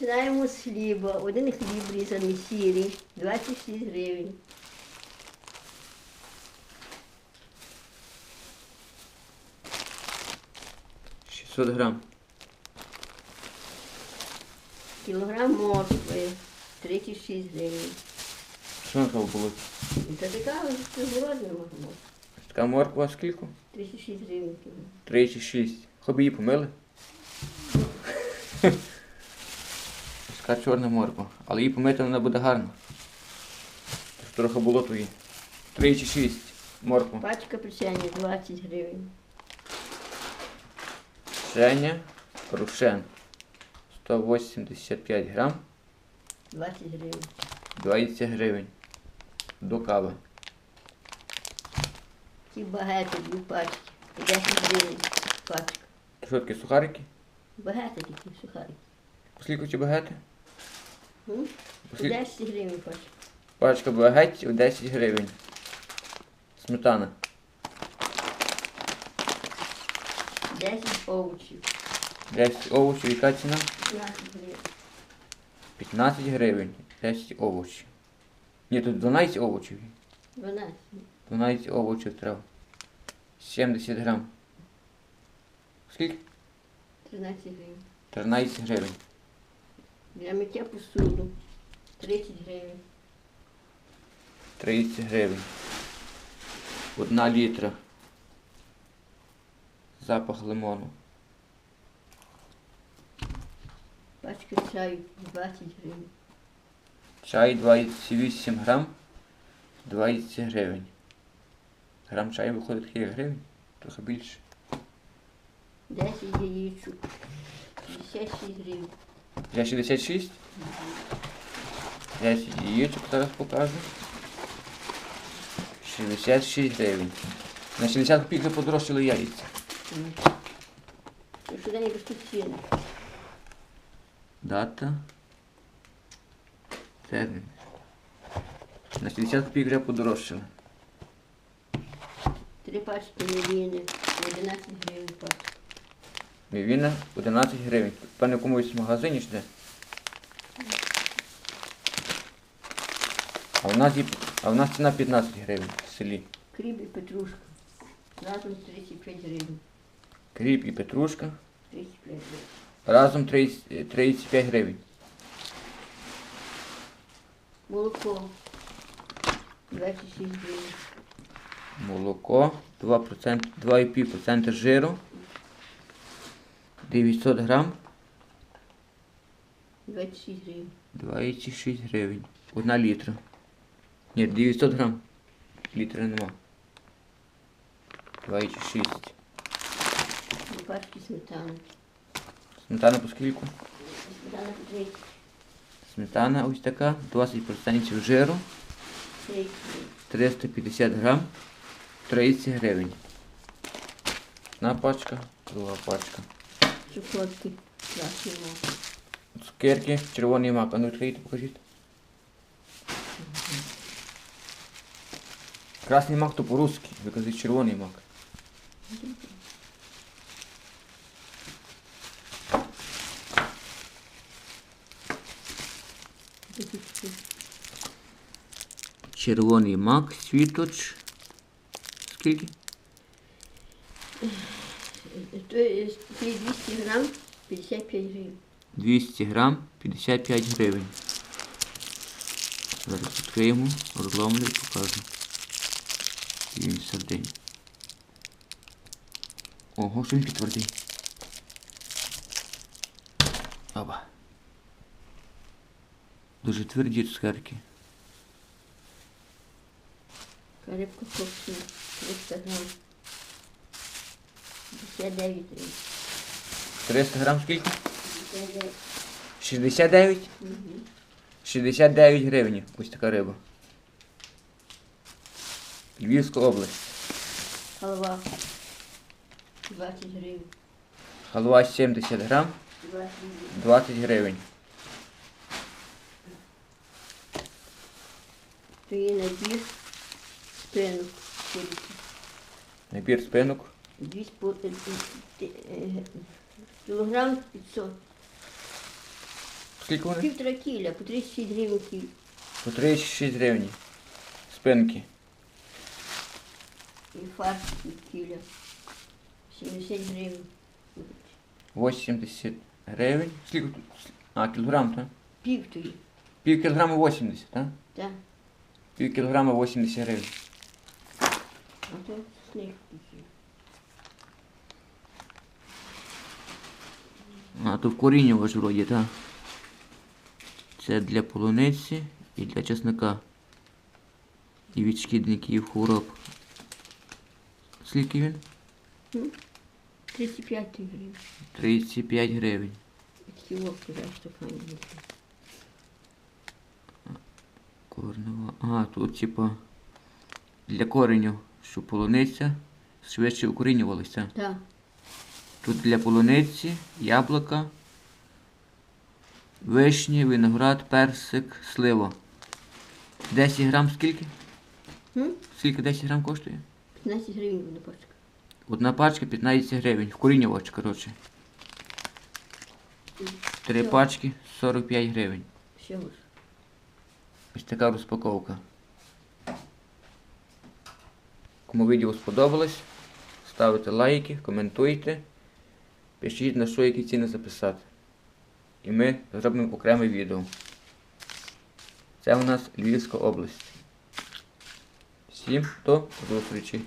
Починаємо з хліба. Один хліб різаний сірий, 26 гривень. — 600 грам. Кілограм моркви, 36 гривень. Що на того було? Та така ось голодна морква. Така морква скільки? 36 гривень. кілограм. 36. Хоч її помили. Така чорна морква. Але її помити вона буде гарна. Трохи було твої. 3 чи 6 морква. Пачка печення 20 гривень. Женя Рушен. 185 грам, 20 гривень. 20 гривень. До кави. Ті багети, дві пачки. по 10 гривень пачка. Що таке сухарики? Багети такі сухарики. Скільки ці багети? М? Скільки? 10 гривень пачка. Пачка багетів 10 гривень. Сметана. 10 овочів. 10 овочів, яка ціна? 15 гривень. 15 гривень. 10 овочів. Ні, тут 12 овочів. 12. 12 овочів треба. 70 грам. Скільки? 13 гривень. 13 гривень. Для миття посуду 30 гривень. 30 гривень. Одна літра. Запах лимону. Пачка чаю 20 гривень. Чай 28 грам. 20 гривень. Грам чаю виходить скільки гривень? Трохи більше. 10 яєчок. 56 гривень. Я 66. 10 яєчок зараз покажу. 66 гривень. На 60 копійок подорожчали яйця. Сюди не ростуть ціни. Дата. Термін. На 60 копійок вже подорожчали. Три пачки мівіни. 11 гривень пачка. Мівіна 11 гривень. Певно, в комусь магазині ж де. А у нас, є, а у нас ціна 15 гривень в селі. Кріп і петрушка. Разом 35 гривень. Кріп і петрушка. 35 гривень. Разом 30, 35 гривень. Молоко. 26 гривень. Молоко 2%, 2,5% жиру. 900 грам. 26 гривень. 26 гривень. Одна літра. Ні, 900 грам. Літра нема. 26. Дві пачки сметани. Сметана по скільки? Сметана по 30. Сметана ось така, 20% жиру, 30 350 грам, 30 гривень. Одна пачка, друга пачка. Шоколадки. Да, има. Скерки, червони мака. Но открийте, покажите. Красни мак то по-русски. Вие казвате червони мак. Червоний мак, світоч. Скільки? То є 200 грам, 55 гривень. 200 грам, 55 гривень. Зараз відкриємо, розломлю і покажу. І Він сардин. Ого, що він підтвердий. Оба. Дуже тверді цукерки. Карибка копчена. 300 грам. 59 гривень. 300 грам скільки? 59. 69? Мгм. 69 гривень. Ось така риба. Львівська область. Халва. 20 гривень. Халва 70 грам, 20 гривень. 20 є набір спинок. Набір спинок. Пол- е, Кілограм 500. Скільки вони? Півтора кіля, по 36 гривень кіль. По 36 гривень. Спинки. І фарш пів кіля. 70 гривень. 80 гривень. Скільки тут? А, кілограм, так? Пів тої. Пів кілограма 80, так? Так. Пів кілограма 80 гривень. А то сливки є. А, то в коріння ж вроді, так? Це для полуниці і для чесника. І від шкідників хвороб. Скільки він? 35 гривень. 35 гривень. Вовки за штукані. Корнева. А, тут типа для кореню, щоб полуниця швидше укорінювалася. Так. Тут для полуниці, яблука, вишні, виноград, персик, слива. 10 грам скільки? М? Скільки 10 грам коштує? 15 гривень буде пачка. Одна пачка 15 гривень. Вкорінювач, коротше. Три Всього. пачки 45 гривень. Всього ж. Ось така розпаковка. Кому відео сподобалось, ставте лайки, коментуйте, пишіть на що які ціни записати. І ми зробимо окреме відео. Це у нас Львівська область. Всім до зустрічі!